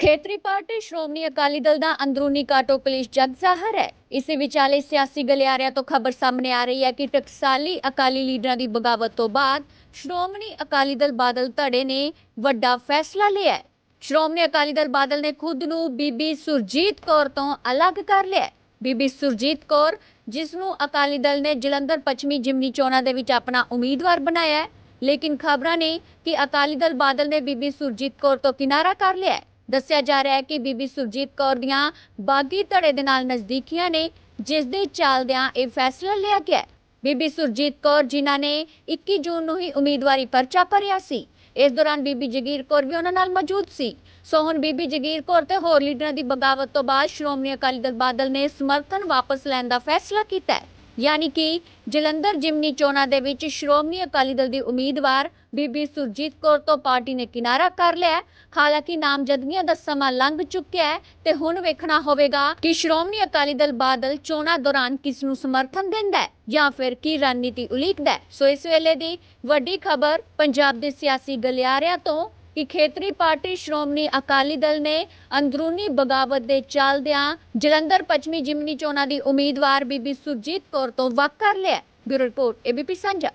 ਖੇਤਰੀ ਪਾਰਟੀ ਸ਼੍ਰੋਮਣੀ ਅਕਾਲੀ ਦਲ ਦਾ ਅੰਦਰੂਨੀ ਕਾਟੋ ਕਲੇਸ਼ ਜਗ ਜ਼ਾਹਰ ਹੈ। ਇਸੇ ਵਿਚਾਲੇ ਸਿਆਸੀ ਗਲਿਆਰਿਆਂ ਤੋਂ ਖਬਰ ਸਾਹਮਣੇ ਆ ਰਹੀ ਹੈ ਕਿ ਟਕਸਾਲੀ ਅਕਾਲੀ ਲੀਡਰਾਂ ਦੀ ਬਗਾਵਤ ਤੋਂ ਬਾਅਦ ਸ਼੍ਰੋਮਣੀ ਅਕਾਲੀ ਦਲ ਬਾਦਲ ਧੜੇ ਨੇ ਵੱਡਾ ਫੈਸਲਾ ਲਿਆ ਹੈ। ਸ਼੍ਰੋਮਣੀ ਅਕਾਲੀ ਦਲ ਬਾਦਲ ਨੇ ਖੁਦ ਨੂੰ ਬੀਬੀ ਸੁਰਜੀਤ ਕੌਰ ਤੋਂ ਅਲੱਗ ਕਰ ਲਿਆ ਹੈ। ਬੀਬੀ ਸੁਰਜੀਤ ਕੌਰ, ਜਿਸ ਨੂੰ ਅਕਾਲੀ ਦਲ ਨੇ ਜਲੰਧਰ ਪੱਛਮੀ ਜਿਮਨੀ ਚੋਣਾਂ ਦੇ ਵਿੱਚ ਆਪਣਾ ਉਮੀਦਵਾਰ ਬਣਾਇਆ ਹੈ, ਲੇਕਿਨ ਖਬਰਾਂ ਨੇ ਕਿ ਅਕਾਲੀ ਦਲ ਬਾਦਲ ਨੇ ਬੀਬੀ ਸੁਰਜੀਤ ਕੌਰ ਤੋਂ ਕਿਨਾਰਾ ਕਰ ਲਿਆ ਹੈ। ਦੱਸਿਆ ਜਾ ਰਿਹਾ ਹੈ ਕਿ ਬੀਬੀ ਸੁਰਜੀਤ ਕੌਰ ਦੀਆਂ ਬਾਗੀ ਧੜੇ ਦੇ ਨਾਲ ਨਜ਼ਦੀਕੀਆਂ ਨੇ, ਜਿਸ ਦੇ ਚੱਲਦਿਆਂ ਇਹ ਫੈਸਲਾ ਲਿਆ ਗਿਆ ਬੀਬੀ ਸੁਰਜੀਤ ਕੌਰ ਜਿਨ੍ਹਾਂ ਨੇ 21 ਜੂਨ ਨੂੰ ਹੀ ਉਮੀਦਵਾਰੀ ਪਰਚਾ ਭਰਿਆ ਸੀ, ਇਸ ਦੌਰਾਨ ਬੀਬੀ ਜਗੀਰ ਕੌਰ ਵੀ ਉਹਨਾਂ ਨਾਲ ਮੌਜੂਦ ਸੀ। ਸੋ ਹੁਣ ਬੀਬੀ ਜਗੀਰ ਕੌਰ ਤੇ ਹੋਰ ਲੀਡਰਾਂ ਦੀ ਬਗਾਵਤ ਤੋਂ ਬਾਅਦ ਸ਼੍ਰੋਮਣੀ ਅਕਾਲੀ ਦਲ ਬਾਦਲ ਨੇ ਸਮਰਥਨ ਵਾਪਸ ਲੈਣ ਦਾ ਫੈਸਲਾ ਕੀਤਾ ਹੈ। ਯਾਨੀ ਕਿ ਜਲੰਧਰ ਜਿਮਨੀ ਚੋਣਾਂ ਦੇ ਵਿੱਚ ਸ਼੍ਰੋਮਣੀ ਅਕਾਲੀ ਦਲ ਦੀ ਉਮੀਦਵਾਰ ਬੀਬੀ ਸੁਰਜੀਤ ਕੌਰ ਤੋਂ ਪਾਰਟੀ ਨੇ ਕਿਨਾਰਾ ਕਰ ਲਿਆ ਹਾਲਾਂਕਿ ਨਾਮਜ਼ਦਗੀਆਂ ਦਾ ਸਮਾਂ ਲੰਘ ਚੁੱਕਿਆ ਹੈ ਤੇ ਹੁਣ ਵੇਖਣਾ ਹੋਵੇਗਾ ਕਿ ਸ਼੍ਰੋਮਣੀ ਅਕਾਲੀ ਦਲ ਬਾਦਲ ਚੋਣਾਂ ਦੌਰਾਨ ਕਿਸ ਨੂੰ ਸਮਰਥਨ ਦਿੰਦਾ ਹੈ ਜਾਂ ਫਿਰ ਕੀ ਰਣਨੀਤੀ ਉਲੀਕਦਾ ਹੈ। ਸੋ ਇਸ ਵੇਲੇ ਦੀ ਵੱਡੀ ਖਬਰ ਪੰਜਾਬ ਦੇ ਸਿਆਸੀ ਗਲਿਆਰਿਆਂ ਤੋਂ ਕਿ ਖੇਤਰੀ ਪਾਰਟੀ ਸ਼੍ਰੋਮਣੀ ਅਕਾਲੀ ਦਲ ਨੇ ਅੰਦਰੂਨੀ ਬਗਾਵਤ ਦੇ ਚੱਲਦਿਆਂ ਜਲੰਧਰ ਪੱਛਮੀ ਜਿਮਨੀ ਚੋਣਾਂ ਦੀ ਉਮੀਦਵਾਰ ਬੀਬੀ ਸੁਰਜੀਤ ਕੌਰ ਤੋਂ ਵੱਖ ਕਰ ਲਿਆ ਬਿਊਰੋ ਰਿਪੋਰਟ ਏਬੀਪੀ ਸਾਂਝਾ।